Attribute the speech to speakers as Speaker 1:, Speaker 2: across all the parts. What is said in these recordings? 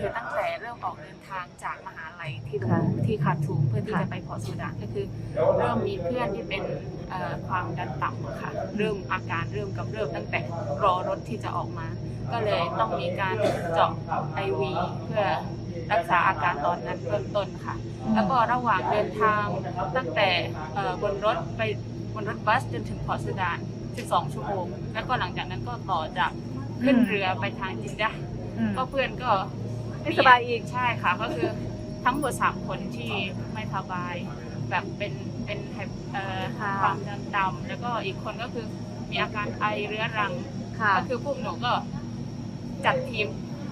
Speaker 1: คือตั้งแต่เริ่มออกเดินทางจากมหาลัยที่ดู
Speaker 2: ค่ะ
Speaker 1: ที่คาร์ทูมเพื่อที่
Speaker 2: ค่ะ
Speaker 1: จะไปพอร์ตซูดานก็คือ เริ่มมีเพื่อนที่เป็นเอ่อความดันต่ำอะค่ะ เริ่มอาการเริ่มกำเริบตั้งแต่รอรถที่จะออกมา ก็เลยต้องมีการเจาะไอวีเพื่อรักษาอาการตอนนั้นเบื้องต้นค่ะ แล้วก็ระหว่างเดินทางตั้งแต่เอ่อบนรถไปบนรถบัสจนถึงพอร์ตซูดาน 12 ชั่วโมง แล้วก็หลังจากนั้นก็ต่อจากขึ้น
Speaker 2: อืม
Speaker 1: เรือไปทางจินดาห์
Speaker 2: อืม
Speaker 1: ก็เพื่อนก็
Speaker 2: ไม่สบายอีก
Speaker 1: ใช่ค่ะ ก็คือทั้งหมดสามคนที่ไม่สบาย แบบเป็นเป็นไฮเอ่อ
Speaker 2: ค่ะ
Speaker 1: ความดันต่ำแล้วก็อีกคนก็คือมีอาการไอเรื้อรัง
Speaker 2: ค่ะ
Speaker 1: ก็คือพวกหนูก็จัดทีม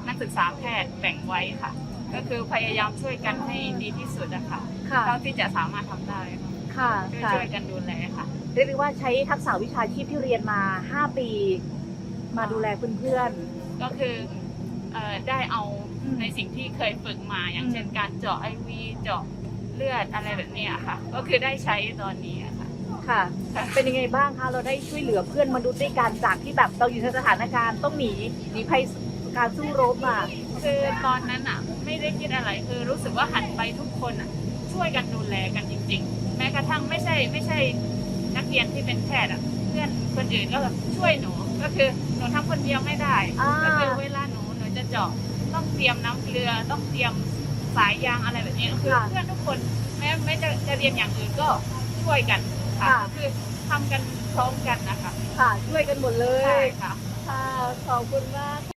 Speaker 1: นักศึกษาแพทย์แบ่งไว้ค่ะ ก็คือพยายามช่วยกันให้ดีที่สุดอะค่ะ
Speaker 2: ค่ะ
Speaker 1: เท่าที่จะสามารถทำได้ค่ะ
Speaker 2: ค่ะ
Speaker 1: ช่วย
Speaker 2: ค่ะ
Speaker 1: ช่วยกันดูแลค่ะ
Speaker 2: เรียกได้ว่าใช้ทักษะวิชาชีพที่เรียนมา 5 ปี มาดูแลเพื่อน
Speaker 1: ก็คือเอ่อ ได้เอา
Speaker 2: อืม
Speaker 1: ในสิ่งที่เคยฝึกมา อย่าง
Speaker 2: อืม
Speaker 1: เช่นการเจาะไอวีเจาะเลือดอะไรแบบเนี้ยค่ะ ก็คือได้ใช้ตอนนี้อะค่ะ
Speaker 2: ๆค่ะ เป็นยังไงบ้างคะเราได้ช่วยเหลือเพื่อนมนุษย์ด้วยการจากที่แบบเราอยู่ในสถานการณ์ต้องหนีหนีภัยการสู้รบมา
Speaker 1: คือตอนนั้นอะ ไม่ได้คิดอะไรคือรู้สึกว่าหันไปทุกคนอะ ช่วยกันดูแลกันจริง ๆ แม้กระทั่งไม่ใช่ไม่ใช่นักเรียนที่เป็นแพทย์อะ เพื่อนคนอื่นก็ช่วยหนูก็คือหนูทำคนเดียวไม่ได้
Speaker 2: อ่า
Speaker 1: ก็คือเวลาหนูหนู จะเจาะต้องเตรียมน้ำเกลือต้องเตรียมสายยางอะไรแบบนี้คือเพื่อนทุกคนแม้ไม่จะจะเรียนอย่างอื่นก็ช่วยกันค่ะก็คือทำกันพร้อมกันนะคะ
Speaker 2: ค่ะช่วยกันหมดเล
Speaker 1: ใช่
Speaker 2: ย
Speaker 1: ค่ะ
Speaker 2: ค่ะขอบคุณมาก